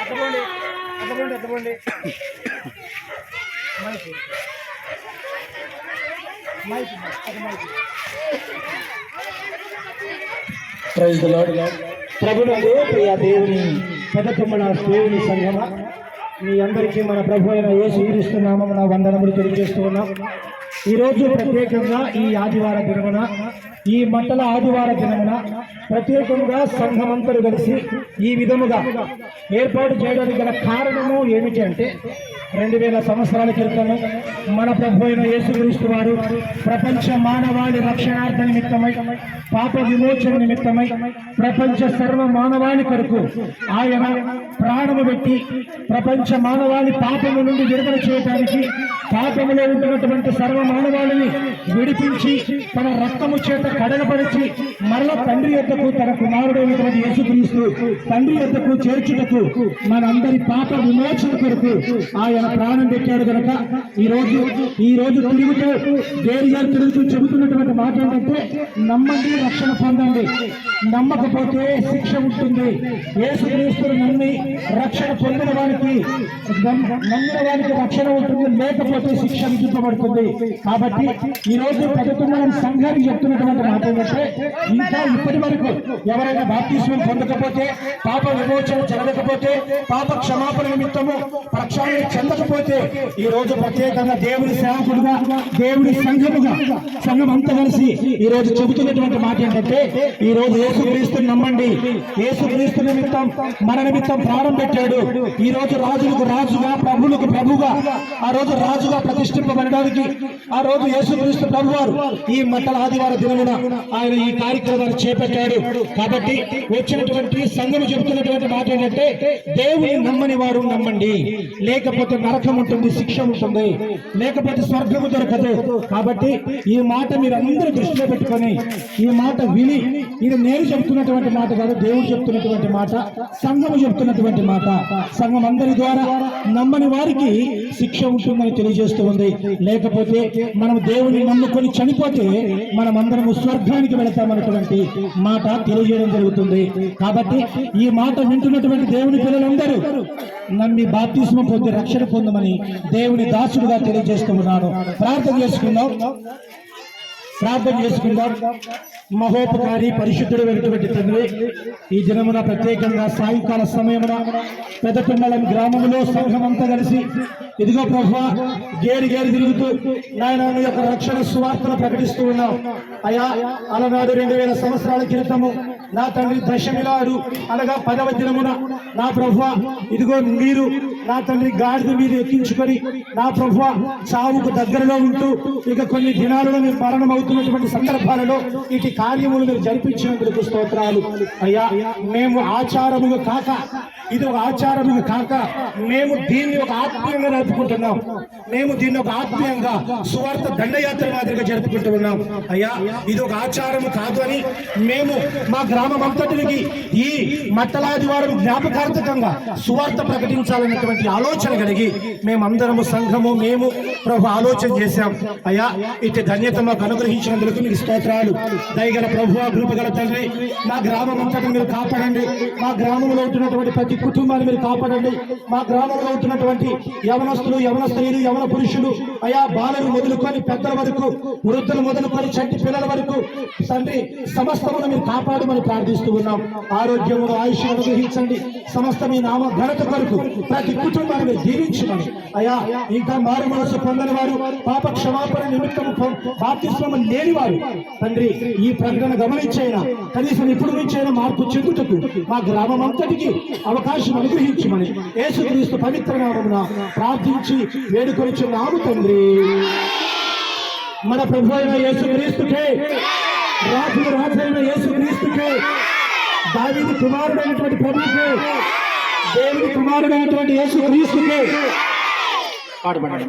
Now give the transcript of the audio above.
అట్లపోండి అట్లపోండి అట్లపోండి మైకి praise ప్రభునందు ప్రియ దేవుని పెదకమ్మల దేవుని సంఘమ. మీ అందరికీ మన ప్రభు అయిన యేసు క్రీస్తు నా వందనములు తెలియజేస్తూ ఉన్నాం. ఈరోజు ప్రత్యేకంగా ఈ ఆదివార దినమున ఈ మంటల ఆదివార దినమున ప్రత్యేకంగా సంఘమంతరు కలిసి ఈ విధముగా ఏర్పాటు చేయడానికి గల కారణము ఏమిటి అంటే రెండు వేల సంవత్సరాల క్రితము మన ప్రభు అయిన యేసుక్రీస్తు వారు ప్రపంచ మానవాళి రక్షణార్థ నిమిత్తమై పాప విమోచన నిమిత్తమై ప్రపంచ సర్వ మానవాళి కొరకు ఆయన ప్రాణము పెట్టి ప్రపంచ మానవాళి పాపము నుండి విడుదల చేయడానికి పాపములో ఉంటున్నటువంటి సర్వ మానవాళిని విడిపించి తన రక్తము చేత కడగపరిచి మరల తండ్రి యొక్కకు తన కుమారుడైనటువంటి యేసుక్రీస్తు తండ్రి యొక్కకు చేర్చుటకు మనందరి పాప విమోచన కొరకు ఆయన ప్రాణం పెట్టాడు కనుక ఈ రోజు ఈ రోజు తిరుగుతూ దేని గారు తిరుగుతూ చెబుతున్నటువంటి మాట ఏంటంటే నమ్మండి రక్షణ పొందండి. నమ్మకపోతే శిక్ష ఉంటుంది. యేసుక్రీస్తుని నమ్మి రక్షణ పొందిన వారికి నమ్మిన వారికి రక్షణ ఉంటుంది లేకపోతే శిక్ష విధింపబడుతుంది. కాబట్టి ఈ రోజు పదకొండవ సంఘానికి చెప్తున్నటువంటి మాట ఏంటంటే ఇంకా ఇప్పటి వరకు ఎవరైనా బాప్తిస్మం పొందకపోతే పాప విమోచన జరగకపోతే పాప క్షమాపణ నిమిత్తము ప్రక్షాళన చెందకపోతే ఈ రోజు ప్రత్యేకంగా దేవుని సేవకుడుగా దేవుని సంఘముగా సంఘం అంతా కలిసి ఈ రోజు చెబుతున్నటువంటి మాట ఏంటంటే ఈ రోజు యేసుక్రీస్తుని నమ్మండి. యేసుక్రీస్తు నిమిత్తం మన నిమిత్తం ప్రాణం పెట్టాడు. ఈ రోజు రాజులకు రాజుగా ప్రభులకు ప్రభుగా ఆ రోజు రాజుగా ప్రతిష్ఠింపబడడానికి ఆ రోజు యేసుక్రీస్తు ప్రభు వారు ఈ మంటల ఆదివార దినమున ఆయన ఈ కార్యక్రమాన్ని చేపట్టాడు. కాబట్టి వచ్చినటువంటి సంఘం చెబుతున్నటువంటి మాట ఏంటంటే దేవుని నమ్మని వారు నమ్మండి. లేకపోతే నరకం ఉంటుంది శిక్ష ఉంటుంది. లేకపోతే స్వర్గము దొరకదు. కాబట్టి ఈ మాట మీరు అందరూ దృష్టిలో పెట్టుకొని ఈ మాట విని ఇది నేను చెప్తున్నటువంటి మాట కాదు దేవుడు చెప్తున్నటువంటి మాట సంఘము చెప్తున్నటువంటి మాట సంఘం అందరి ద్వారా నమ్మని వారికి శిక్ష ఉంటుందని తెలియజేస్తూ ఉంది. లేకపోతే మనం దేవుని నమ్ముకొని చనిపోతే మనం అందరము స్వర్గానికి వెళతామన్నటువంటి మాట తెలియజేయడం జరుగుతుంది. కాబట్టి ఈ మాట వింటున్నటువంటి దేవుని పిల్లలందరూ నమ్మి బాప్తిస్మ పొంది రక్షణ పొందమని దేవుని దాసుడుగా తెలియజేస్తూ ఉన్నాను. ప్రార్థన చేసుకుందాం. ప్రార్థన చేసుకుందాం. మహోపకారి పరిశుద్ధుడు అయినటువంటి తండ్రి ఈ దినమున ప్రత్యేకంగా సాయంకాల సమయమున పెద్దపిండలం గ్రామంలో సంఘమంతా కలిసి ఇదిగో ప్రభు గేరి గేరు తిరుగుతూ నాయన నీ యొక్క రక్షణ సువార్తను ప్రకటిస్తూ ఉన్నాం. అయా అలనాడు రెండు వేల సంవత్సరాల క్రితము నా తండ్రి దశమిలారు. అనగా పదవ దినమున నా ప్రభు ఇదిగో మీరు నా తండ్రి గాడిద మీద ఎక్కించుకొని నా ప్రభు చావుకు దగ్గరలో ఉంటూ ఇక కొన్ని దినాలలో మీరు మరణం అవుతున్నటువంటి సందర్భాలలో ఇటు కార్యములు మీరు జరిపించినందుకు స్తోత్రాలు. అయ్యా మేము ఆచారముగా కాక ఇది ఒక ఆచారముగా కాక మేము దీన్ని ఒక ఆత్మీయంగా నడుపుకుంటున్నాం. మేము దీన్ని ఒక ఆత్మీయంగా సువార్త దండయాత్ర మాదిరిగా జరుపుకుంటూ ఉన్నాం. అయ్యా ఇది ఒక ఆచారం కాదు అని మేము మా గ్రామం అంతటికి ఈ మట్టలాదివారం జ్ఞాపకార్థకంగా సువార్త ప్రకటించాలన్నటువంటి ఆలోచన కలిగి మేమందరము సంఘము మేము ప్రభు ఆలోచన చేశాం. అయ్యా ఇటు ధన్యత మాకు అనుగ్రహించినందుకు మీకు స్తోత్రాలు. దయగల ప్రభు కృపగల తండ్రి మా గ్రామం అంతటా మీరు కాపాడండి. మా గ్రామంలో ఉంటున్నటువంటి ప్రతి కుటుంబాన్ని మీరు కాపాడండి. మా గ్రామంలో ఉంటున్నటువంటి యవనస్తులు యవన స్త్రీలు యవన పురుషులు అయా బాలలు మొదలుకొని పెద్దల వరకు వృద్ధులు మొదలుకొని చంటి పిల్లల వరకు తండ్రి సమస్తమును మీరు కాపాడమని ప్రార్థిస్తూ ఉన్నాం. ఆరోగ్యము ఆయుష్ అనుగ్రహించండి. సమస్త మీ నామ ఘనత కొరకు ప్రతి కుటుంబాన్ని మీరు దీవించమని. అయా ఇంకా మారు మనసు పొందని వారు పాప క్షమాపణ నిమిత్తం బాప్తిస్మం లేని వారు తండ్రి ఈ ప్రకటన గమనించైనా కనీసం ఇప్పుడు నుంచైనా మార్పు చెందుటకు మా గ్రామం అంతటికి అవకాశం అనుగ్రహించమని యేసుక్రీస్తు పవిత్రనామమున ప్రార్థించి వేడుకొనిచున్నాము తండ్రి. మన ప్రభు అయిన యేసుక్రీస్తుకే రాజు రాజైన యేసుక్రీస్తుకే దావిని కుమారుడైనటువంటి ప్రభుకే దేవుని కుమారుడైనటువంటి యేసుక్రీస్తుకే. పాడబడండి.